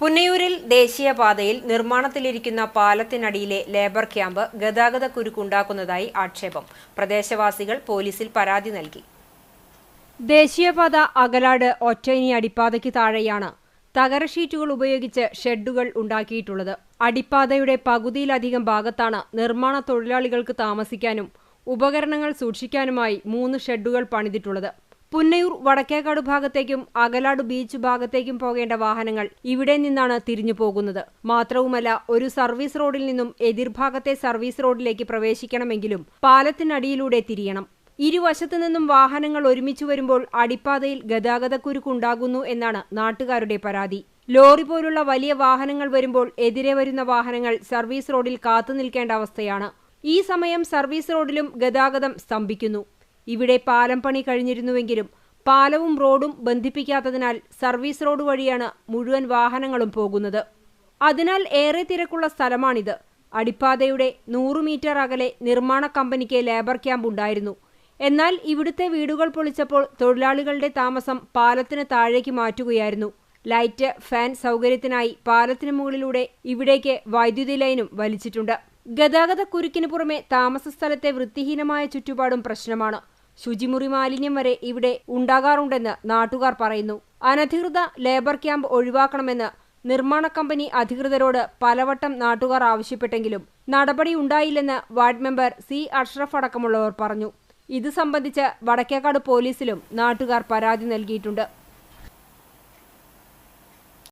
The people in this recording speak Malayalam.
പുന്നയൂരിൽ ദേശീയപാതയിൽ നിർമ്മാണത്തിലിരിക്കുന്ന പാലത്തിനടിയിലെ ലേബർ ക്യാമ്പ് ഗതാഗത കുരുക്കുണ്ടാക്കുന്നതായി ആക്ഷേപം. പ്രദേശവാസികൾ പോലീസിൽ പരാതി നൽകി. ദേശീയപാത അകലാട് ഒറ്റയിനി അടിപ്പാതയ്ക്ക് താഴെയാണ് തകര ഷീറ്റുകൾ ഉപയോഗിച്ച് ഷെഡുകൾ ഉണ്ടാക്കിയിട്ടുള്ളത്. അടിപ്പാതയുടെ പകുതിയിലധികം ഭാഗത്താണ് നിർമ്മാണ തൊഴിലാളികൾക്ക് താമസിക്കാനും ഉപകരണങ്ങൾ സൂക്ഷിക്കാനുമായി മൂന്ന് ഷെഡുകൾ പണിതിട്ടുള്ളത്. പുന്നയൂർ വടക്കേക്കാട് ഭാഗത്തേക്കും അകലാട് ബീച്ച് ഭാഗത്തേക്കും പോകേണ്ട വാഹനങ്ങൾ ഇവിടെ നിന്നാണ് തിരിഞ്ഞു പോകുന്നത്. മാത്രവുമല്ല ഒരു സർവീസ് റോഡിൽ നിന്നും എതിർഭാഗത്തെ സർവീസ് റോഡിലേക്ക് പ്രവേശിക്കണമെങ്കിലും പാലത്തിനടിയിലൂടെ തിരിയണം. ഇരുവശത്തു നിന്നും വാഹനങ്ങൾ ഒരുമിച്ചു വരുമ്പോൾ അടിപ്പാതയിൽ ഗതാഗതക്കുരുക്കുണ്ടാകുന്നു എന്നാണ് നാട്ടുകാരുടെ പരാതി. ലോറി പോലുള്ള വലിയ വാഹനങ്ങൾ വരുമ്പോൾ എതിരെ വരുന്ന വാഹനങ്ങൾ സർവീസ് റോഡിൽ കാത്തുനിൽക്കേണ്ട അവസ്ഥയാണ്. ഈ സമയം സർവീസ് റോഡിലും ഗതാഗതം സ്തംഭിക്കുന്നു. ഇവിടെ പാലം പണി കഴിഞ്ഞിരുന്നുവെങ്കിലും പാലവും റോഡും ബന്ധിപ്പിക്കാത്തതിനാൽ സർവീസ് റോഡ് വഴിയാണ് മുഴുവൻ വാഹനങ്ങളും പോകുന്നത്. അതിനാൽ ഏറെ തിരക്കുള്ള സ്ഥലമാണിത്. അടിപ്പാതയുടെ നൂറ് മീറ്റർ അകലെ നിർമ്മാണ കമ്പനിക്ക് ലേബർ ക്യാമ്പ് ഉണ്ടായിരുന്നു. എന്നാൽ ഇവിടുത്തെ വീടുകൾ പൊളിച്ചപ്പോൾ തൊഴിലാളികളുടെ താമസം പാലത്തിന് താഴേക്ക് മാറ്റുകയായിരുന്നു. ലൈറ്റ് ഫാൻ സൗകര്യത്തിനായി പാലത്തിന് മുകളിലൂടെ ഇവിടേക്ക് വൈദ്യുതി ലൈനും വലിച്ചിട്ടുണ്ട്. ഗതാഗത കുരുക്കിന് പുറമെ താമസ സ്ഥലത്തെ വൃത്തിഹീനമായ ചുറ്റുപാടും പ്രശ്നമാണ്. ശുചിമുറി മാലിന്യം വരെ ഇവിടെ ഉണ്ടാകാറുണ്ടെന്ന് നാട്ടുകാർ പറയുന്നു. അനധികൃത ലേബർ ക്യാമ്പ് ഒഴിവാക്കണമെന്ന് നിർമ്മാണ കമ്പനി അധികൃതരോട് പലവട്ടം നാട്ടുകാർ ആവശ്യപ്പെട്ടെങ്കിലും നടപടി ഉണ്ടായില്ലെന്ന് വാർഡ് മെമ്പർ സി അഷ്റഫ് അടക്കമുള്ളവർ പറഞ്ഞു. ഇത് സംബന്ധിച്ച് വടക്കേക്കാട് പോലീസിലും നാട്ടുകാർ പരാതി നൽകിയിട്ടുണ്ട്.